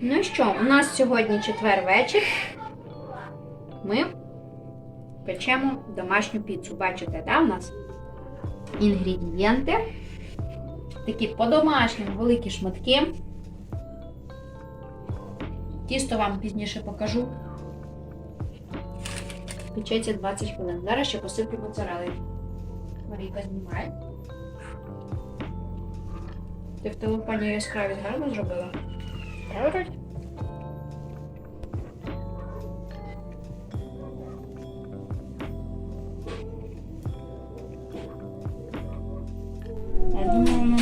Ну що, у нас сьогодні четвер вечір. Ми печемо домашню піцу. Бачите, да, у нас інгредієнти. Такі по-домашньому великі шматки. Тісто вам пізніше покажу. Печеться 20 хвилин. Зараз ще посиплю моцарелою. Марійка знімає. Ти в телефоні яскравість гарно зробила?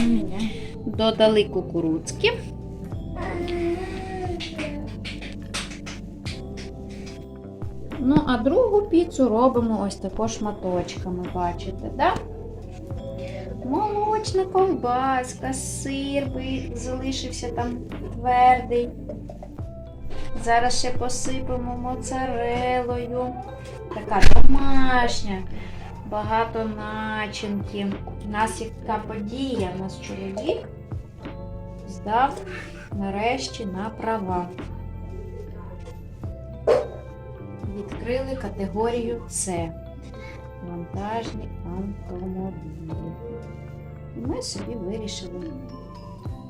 Не. Додали кукурудзки. Ну, а другу піцу робимо ось тако шматочками, бачите, да? Молочна ковбаска, сир залишився там твердий. Зараз ще посипемо моцарелою. Така домашня, багато начинки. У нас яка подія, у нас чоловік здав нарешті на права. Відкрили категорію С. Вантажні автомобілі. І ми собі вирішили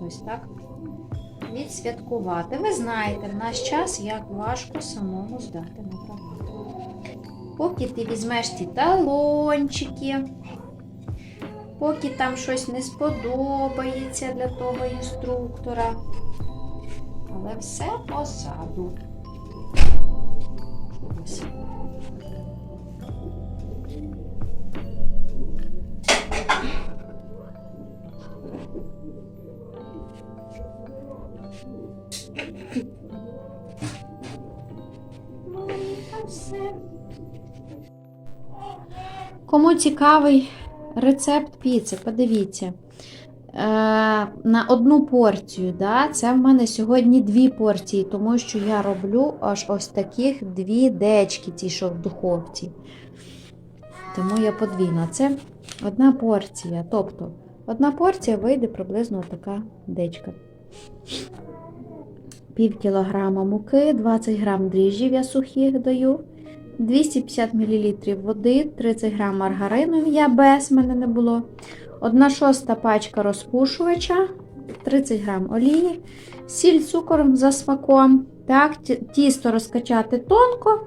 ось так відсвяткувати. Ви знаєте, в наш час як важко самому здати на права. Поки ти візьмеш ті талончики, поки там щось не сподобається для того інструктора. Але все позаду. Кому цікавий рецепт піци, подивіться. Е, на одну порцію, да, це в мене сьогодні дві порції, тому що я роблю аж ось таких дві дечки, ті, що в духовці. Тому я подвійна. Це одна порція. Тобто, одна порція вийде приблизно така дечка. Пів кілограма муки, 20 грам дріжджів я сухих даю. 250 мл води, 30 г маргарину, я без мене не було. 1 шоста пачка розпушувача, 30 г олії, сіль, цукор за смаком. Так, тісто розкачати тонко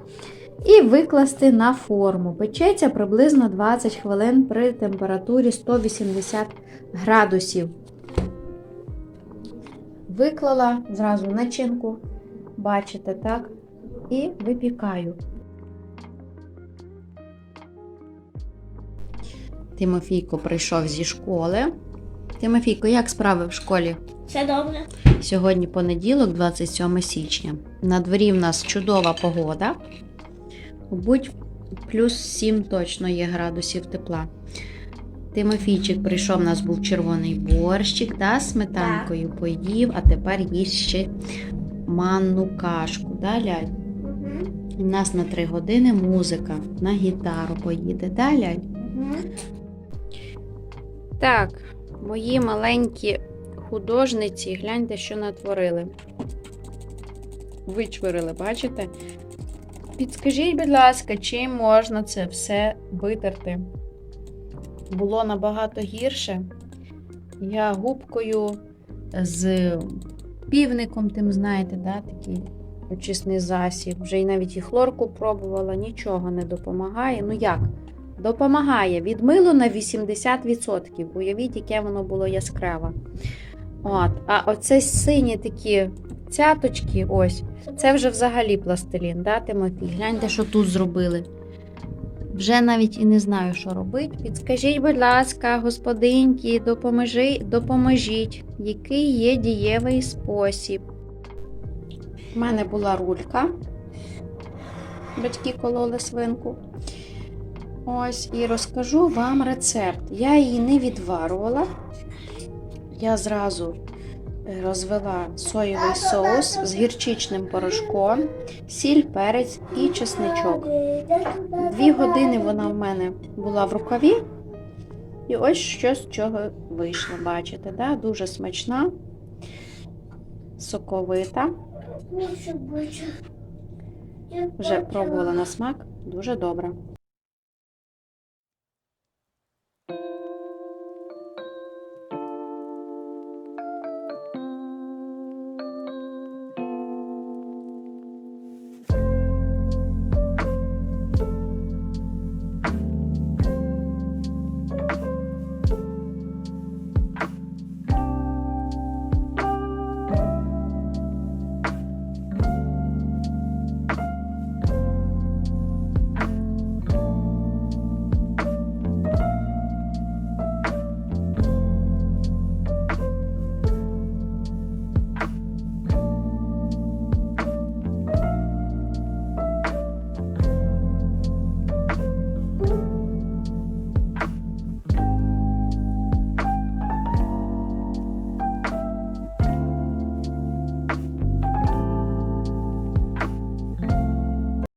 і викласти на форму. Печеться приблизно 20 хвилин при температурі 180 градусів. Виклала зразу начинку, бачите, так? І випікаю. Тимофійко прийшов зі школи. Тимофійко, як справи в школі? Все добре. Сьогодні понеділок, 27 січня. На дворі в нас чудова погода. Мабуть, плюс 7 точно є градусів тепла. Тимофійчик прийшов, у нас був червоний борщик, з сметанкою поїв, а тепер їсть ще манну кашку. Да, ляль? У нас на 3 години музика на гітару поїде. Да, ляль? Так, мої маленькі художниці, гляньте, що натворили. Вичворили, бачите? Підскажіть, будь ласка, чим можна це все витерти? Було набагато гірше. Я губкою з півником, тим знаєте, да, такий очисний засіб. Вже й навіть і хлорку пробувала, нічого не допомагає. Ну як? Допомагає. Відмило на 80%. Уявіть, яке воно було яскраве. От. А оце сині такі цяточки, ось, це вже взагалі пластилін, да, Тимофій? Гляньте, що тут зробили. Вже навіть і не знаю, що робити. Підскажіть, будь ласка, господинки, допоможи, допоможіть, який є дієвий спосіб. У мене була рулька. Батьки кололи свинку. Ось, і розкажу вам рецепт. Я її не відварувала. Я зразу е, розвела соєвий соус з гірчичним порошком, сіль, перець і чесничок. Дві години вона в мене була в рукаві. І ось що з чого вийшло, бачите, да? дуже смачна, соковита. Вже пробувала на смак, дуже добре.